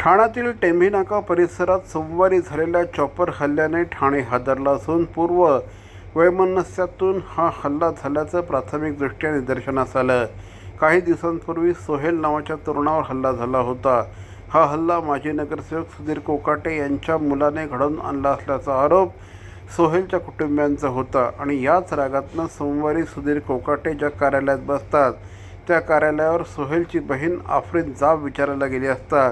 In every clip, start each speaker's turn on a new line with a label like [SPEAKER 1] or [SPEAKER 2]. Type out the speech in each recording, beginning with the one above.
[SPEAKER 1] ठाण्यातील टेंभीनाका परिसरात सोमवारी झालेल्या चॉपर हल्ल्याने ठाणे हादरला असून पूर्व वैमनस्यातून हा हल्ला झाल्याचं प्राथमिकदृष्ट्या निदर्शनास आलं. काही दिवसांपूर्वी सोहेल नावाच्या तरुणावर हल्ला झाला होता. हा हल्ला माजी नगरसेवक सुधीर कोकाटे यांच्या मुलाने घडवून आणला असल्याचा आरोप सोहेलच्या कुटुंबियांचा होता आणि याच रागातनं सोमवारी सुधीर कोकाटे ज्या कार्यालयात बसतात त्या कार्यालयावर सोहेलची बहीण आफरीन जाब विचारायला गेली असता.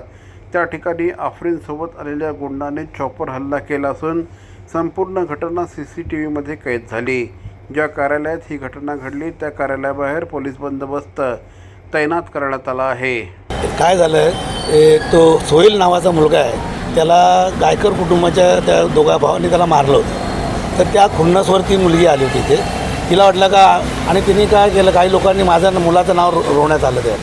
[SPEAKER 1] त्या ठिकाणी आफरीनसोबत आलेल्या गुंडाने चॉपर हल्ला केला असून संपूर्ण घटना सी सी टी व्हीमध्ये कैद झाली. ज्या कार्यालयात ही घटना घडली त्या कार्यालयाबाहेर पोलीस बंदोबस्त तैनात करण्यात आला आहे.
[SPEAKER 2] काय झालं? आहे तो सोहेल नावाचा मुलगा आहे. त्याला गायकर कुटुंबाच्या त्या दोघा भावांनी त्याला मारलं होतं. तर त्या खुन्नसवरती मुलगी आली होती ते तिला वाटलं का आणि तिने काय केलं? काही लोकांनी माझं मुलाचं नाव रो- रोवण्यात आलं त्या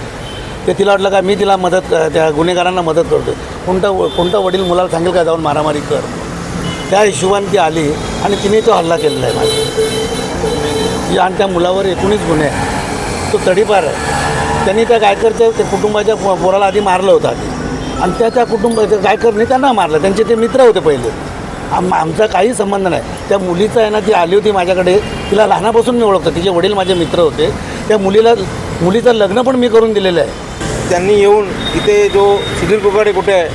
[SPEAKER 2] ते तिला वाटलं का मी तिला मदत त्या गुन्हेगारांना मदत करतो कोणतं कोणतं वडील मुलाला सांगेल का जाऊन मारामारी कर? त्या हिशोबाने ती आली आणि तिने तो हल्ला केलेला आहे माझ्या आणि त्या मुलावर एकूणच गुन्हे आहे तो तडीपार आहे. त्यांनी त्या गायकरच्या त्या कुटुंबाच्या पोराला आधी मारलं होतं आधी. आणि त्या त्या कुटुंब गायकरने त्यांना मारलं. त्यांचे ते मित्र होते पहिले. आम आमचा काही संबंध नाही. त्या मुलीचा आहे ना ती आली होती माझ्याकडे. तिला लहानापासून मी ओळखतो. तिचे वडील माझे मित्र होते. त्या मुलीला मुलीचं लग्न पण मी करून दिलेलं आहे.
[SPEAKER 3] त्यांनी येऊन इथे जो सुधीर कुकडे कुठे आहे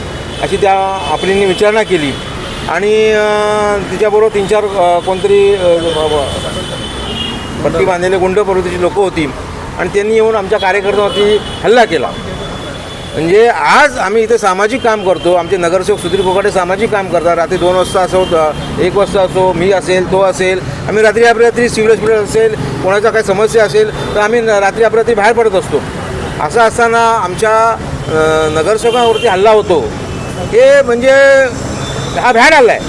[SPEAKER 3] अशी त्या आपलींनी विचारणा केली. आणि तिच्याबरोबर तीन चार कोणतरी पट्टी बांधलेले गुंड प्रवृत्तीची लोकं होती. आणि त्यांनी येऊन आमच्या कार्यकर्त्यांवरती हल्ला केला. म्हणजे आज आम्ही इथे सामाजिक काम करतो. आमचे नगरसेवक सुधीर कोकाटे सामाजिक काम करतात. रात्री दोन वाजता असो एक वाजता असो मी असेल तो असेल आम्ही रात्री अपरात्री सिव्हिल हॉस्पिटल असेल कोणाचा काही समस्या असेल तर आम्ही रात्री अपरात्री बाहेर पडत असतो. असं असताना आमच्या नगरसेवकांवरती हल्ला होतो. हे म्हणजे हा भॅड हल्ला आहे.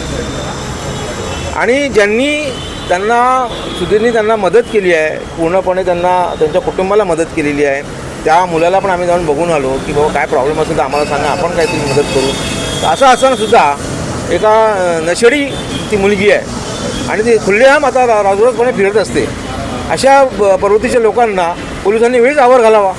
[SPEAKER 3] आणि ज्यांनी त्यांना सुधीरनी त्यांना मदत केली आहे पूर्णपणे त्यांना त्यांच्या कुटुंबाला मदत केलेली आहे. त्या मुलाला पण आम्ही जाऊन बघून आलो की बाबा काय प्रॉब्लेम असेल तर आम्हाला सांगा आपण काहीतरी मदत करू. तर असं असताना सुद्धा एका नशेडी ती मुलगी आहे. आणि ती खुल्लेआम आता रा- फिरत असते. अशा प्रवृत्तीच्या लोकांना पोलिसांनी वेळीच आवर घालावा.